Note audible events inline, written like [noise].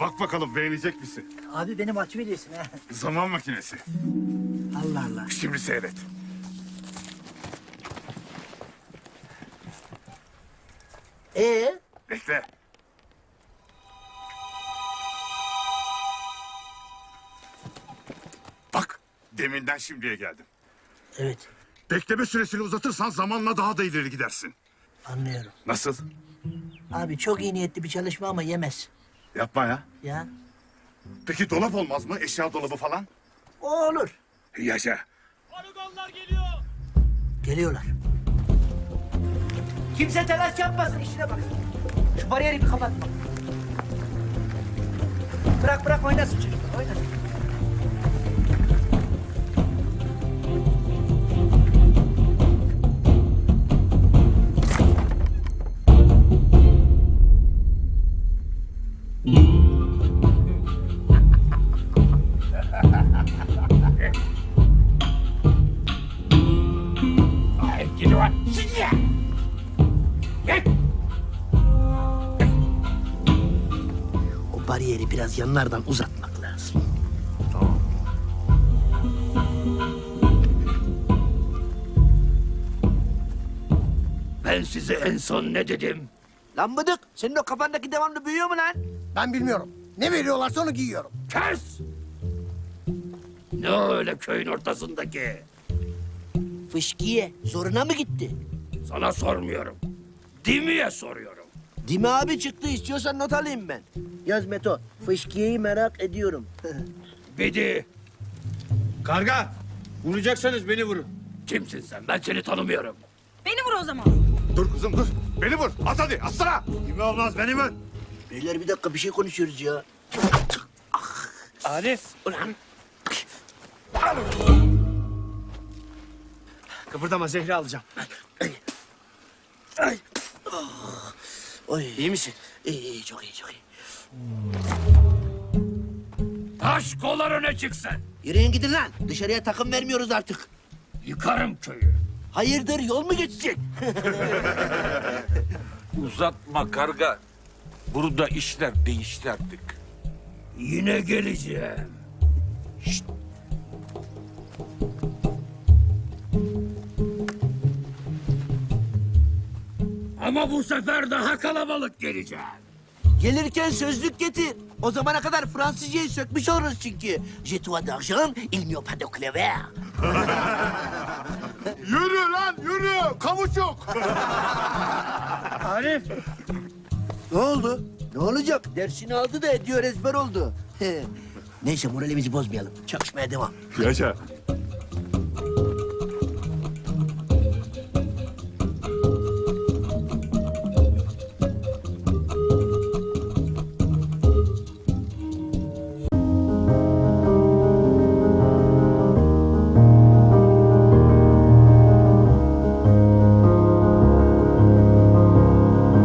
Bak bakalım beğenecek misin? Abi benim aç veriyorsun ha. Zaman makinesi. Allah Allah. Şimdi seyret. Ee? Bekle. Bak deminden şimdiye geldim. Evet Bekleme süresini uzatırsan zamanla daha da ileri gidersin. anlıyorum. Nasıl? Abi çok iyi niyetli bir çalışma ama yemez. Yapma ya. Ya. Peki dolap olmaz mı? Eşya dolabı falan? O olur. Yaşa. Aragonlar geliyor. Geliyorlar. Kimse telaş yapmasın işine bak. Şu bariyeri bir kapatma. Bırak bırak oynasın çocuklar oynasın. O bariyeri biraz yanlardan uzatmak lazım. Ben size en son ne dedim? Lan bıdık senin o kafandaki devamlı büyüyor mu lan? Ben bilmiyorum. Ne veriyorlarsa onu giyiyorum. Kes! Ne o öyle köyün ortasındaki? Fışkiye zoruna mı gitti? Sana sormuyorum. Dimiye soruyorum. Dimi abi çıktı istiyorsan not alayım ben. Yaz Meto fışkiyeyi merak ediyorum. [laughs] Bedi, Karga. Vuracaksanız beni vurun. kimsin sen? Ben seni tanımıyorum. Beni vur o zaman. Dur kızım dur. Beni vur. At hadi. Atsana. Kimi olmaz beni vur. Beyler bir dakika bir şey konuşuyoruz ya. Arif. Ulan Kıpırdama Zehri alacağım. Oy. İyi misin? İyi, iyi çok iyi çok iyi. Taş kollar öne çıksın. Yürüyün gidin lan. Dışarıya takım vermiyoruz artık. Yıkarım köyü. Hayırdır yol mu geçecek? [laughs] Uzatma karga. Burada işler değişti artık. Yine geleceğim. Ama bu sefer daha kalabalık geleceğim. Gelirken sözlük getir. O zamana kadar Fransızcayı sökmüş oluruz çünkü. Je toi d'argent, il n'y a pas de claver. [laughs] Yürü lan yürü. Kavuçuk. Arif. Ne oldu? Ne olacak? Dersini aldı da ediyor ezber oldu. Neyse moralimizi bozmayalım. Çalışmaya devam. Yaşa.